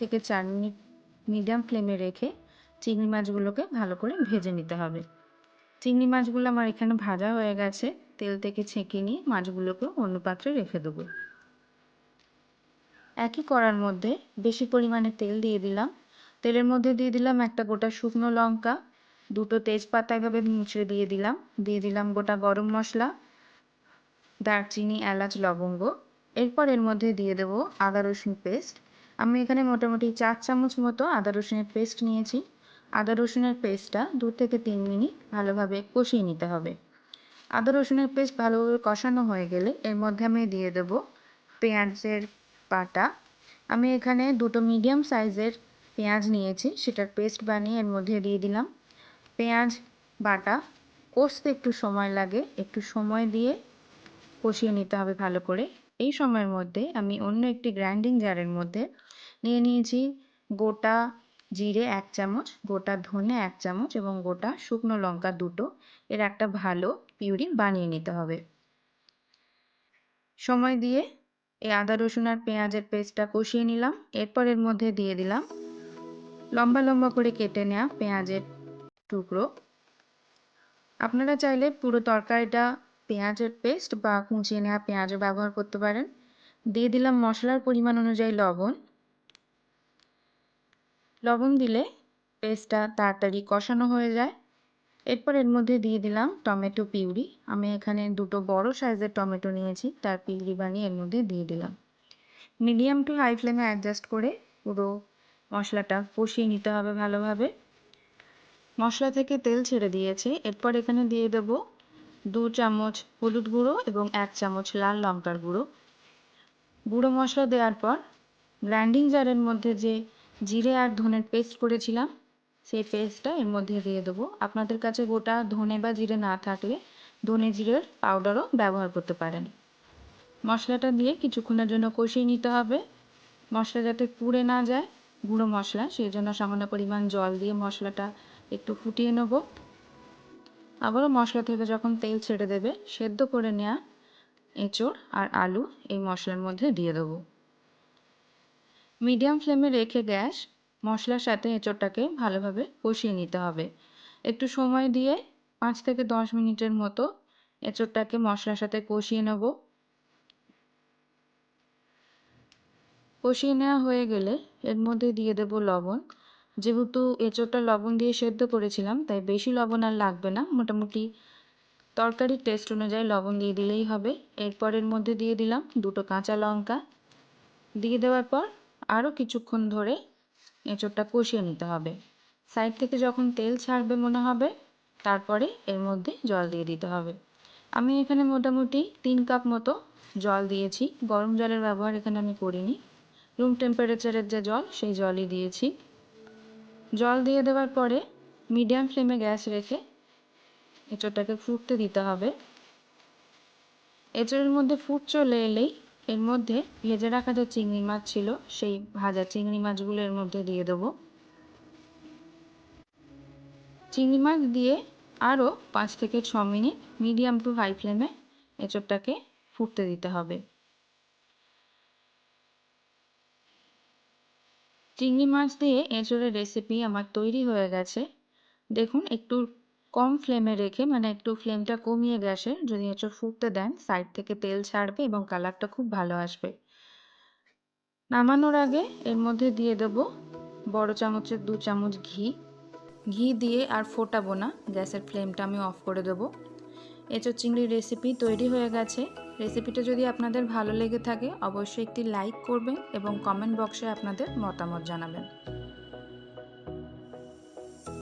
থেকে চার minute medium ফ্লেমে রেখে চিংড়ি মাছগুলোকে ভালো করে ভেজে নিতে হবে। চিংড়ি মাছগুলো আমার এখানে ভাজা হয়ে গেছে। তেল থেকে ছেঁকে নিয়ে মাছগুলোকে অন্য পাত্রে রেখে দেবো। একই কড়ার মধ্যে বেশি পরিমাণে তেল দিয়ে দিলাম। তেলের মধ্যে দিয়ে দিলাম একটা গোটা শুকনো লঙ্কা, দুটো তেজপাতা এভাবে মুচড়ে দিয়ে দিলাম। দিয়ে দিলাম গোটা গরম মশলা, দারচিনি, এলাচ, লবঙ্গ। এরপর এর মধ্যে দিয়ে দেবো আদা রসুন পেস্ট আমি এখানে মোটামুটি চার চামচ মতো আদা রসুনের পেস্ট নিয়েছি। আদা রসুনের পেস্টটা দু থেকে তিন মিনিট ভালোভাবে কষিয়ে নিতে হবে। আদা রসুনের পেস্ট ভালোভাবে কষানো হয়ে গেলে এর মধ্যে আমি দিয়ে দেবো পেঁয়াজের বাটা। আমি এখানে দুটো মিডিয়াম সাইজের পেঁয়াজ নিয়েছি, সেটার পেস্ট বানিয়ে এর মধ্যে দিয়ে দিলাম। পেঁয়াজ, বাটা কষতে একটু সময় লাগে, একটু সময় দিয়ে কষিয়ে নিতে হবে ভালো করে। এই সময়ের মধ্যে আমি অন্য একটি গ্রাইন্ডিং জারের মধ্যে নিয়ে নিয়েছি গোটা জিরে এক চামচ, গোটা ধনে এক চামচ এবং গোটা শুকনো লঙ্কা দুটো। এর একটা ভালো পিউরি বানিয়ে নিতে হবে। সময় দিয়ে এই আদা, রসুন আর পেঁয়াজের পেস্টটা কষিয়ে নিলাম। এরপর এর মধ্যে দিয়ে দিলাম লম্বা লম্বা করে কেটে নেওয়া পেঁয়াজের টুকরো। আপনারা চাইলে পুরো তরকারিটা পেঁয়াজের পেস্ট বা কুচিয়ে নেওয়া পেঁয়াজও ব্যবহার করতে পারেন। দিয়ে দিলাম মশলার পরিমাণ অনুযায়ী লবণ। লবণ দিলে পেস্টটা তাড়াতাড়ি কষানো হয়ে যায়। এরপর এর মধ্যে দিয়ে দিলাম টমেটো পিউরি। আমি এখানে দুটো বড় সাইজের টমেটো নিয়েছি, তার পিউরি বানিয়ে এর মধ্যে দিয়ে দিলাম। মিডিয়াম টু হাই ফ্লেমে অ্যাডজাস্ট করে পুরো মশলাটা কষিয়ে নিতে হবে ভালোভাবে। মশলা থেকে তেল ছেড়ে দিয়েছে। এরপর এখানে দিয়ে দেব দু চামচ হলুদ গুঁড়ো এবং এক চামচ লাল লঙ্কার গুঁড়ো। গুঁড়ো মশলা দেওয়ার পর গ্রাইন্ডিং জারের মধ্যে যে জিরে আর ধনের পেস্ট করেছিলাম। সেই পেস্টটা এর মধ্যে দিয়ে দেবো। আপনাদের কাছে গোটা ধনে বা জিরে না থাকলে ধনে জিরের পাউডারও ব্যবহার করতে পারেন। মশলাটা দিয়ে কিছুক্ষণের জন্য কষিয়ে নিতে হবে। মশলা যাতে পুড়ে না যায়, গুঁড়ো মশলা, সেই জন্য সামান্য পরিমাণ জল দিয়ে মশলাটা একটু ফুটিয়ে নেব। আবারও মশলা থেকে যখন তেল ছেড়ে দেবে, সেদ্ধ করে নেওয়া এঁচড় আর আলু এই মশলার মধ্যে দিয়ে দেবো। মিডিয়াম ফ্লেমে রেখে গ্যাস মশলার সাথে এঁচোড়টাকে ভালোভাবে কষিয়ে নিতে হবে। একটু সময় দিয়ে পাঁচ থেকে দশ মিনিটের মতো এঁচোড়টাকে মশলার সাথে কষিয়ে নেব। কষিয়ে নেওয়া হয়ে গেলে এর মধ্যে দিয়ে দেব লবণ। যেহেতু এঁচোড়টা লবণ দিয়ে সেদ্ধ করেছিলাম, তাই বেশি লবণ আর লাগবে না। মোটামুটি তরকারির টেস্ট অনুযায়ী লবণ দিয়ে দিলেই হবে। এরপর এর মধ্যে দিয়ে দিলাম দুটো কাঁচা লঙ্কা। দিয়ে দেওয়ার পর আরও কিছুক্ষণ ধরে এঁচোড়টা কষিয়ে নিতে হবে। সাইড থেকে যখন তেল ছাড়বে মনে হবে, তারপরে এর মধ্যে জল দিয়ে দিতে হবে। আমি এখানে মোটামুটি তিন কাপ মতো জল দিয়েছি। গরম জলের ব্যবহার এখানে আমি করিনি। রুম টেম্পারেচারের যে জল, সেই জলই দিয়েছি। জল দিয়ে দেওয়ার পরে মিডিয়াম ফ্লেমে গ্যাস রেখে এঁচোড়টাকে ফুটতে দিতে হবে। এঁচোড়ের মধ্যে ফুট চলে এলেই এর মধ্যে ভেজে রাখা যে চিংড়ি মাছ ছিল, সেই ভাজা চিংড়ি মাছগুলো এর মধ্যে দিয়ে দেবো। চিংড়ি মাছ দিয়ে আরও পাঁচ থেকে ছ মিনিট মিডিয়াম টু হাই ফ্লেমে এঁচড়টাকে ফুটতে দিতে হবে। চিংড়ি মাছ দিয়ে এঁচড়ের রেসিপি আমার তৈরি হয়ে গেছে। দেখুন, একটু কম ফ্লেমে রেখে মানে একটু ফ্লেমটা কমিয়ে গ্যাসের যদি এঁচড় ফুটতে দেন, সাইড থেকে তেল ছাড়বে এবং কালারটা খুব ভালো আসবে। নামানোর আগে এর মধ্যে দিয়ে দেব বড় চামচের দু চামচ ঘি। ঘি দিয়ে আর ফোটাবো না, গ্যাসের ফ্লেমটা আমি অফ করে দেবো। এঁচড় চিংড়ির রেসিপি তৈরি হয়ে গেছে। রেসিপিটা যদি আপনাদের ভালো লেগে থাকে, অবশ্যই একটি লাইক করবেন এবং কমেন্ট বক্সে আপনাদের মতামত জানাবেন।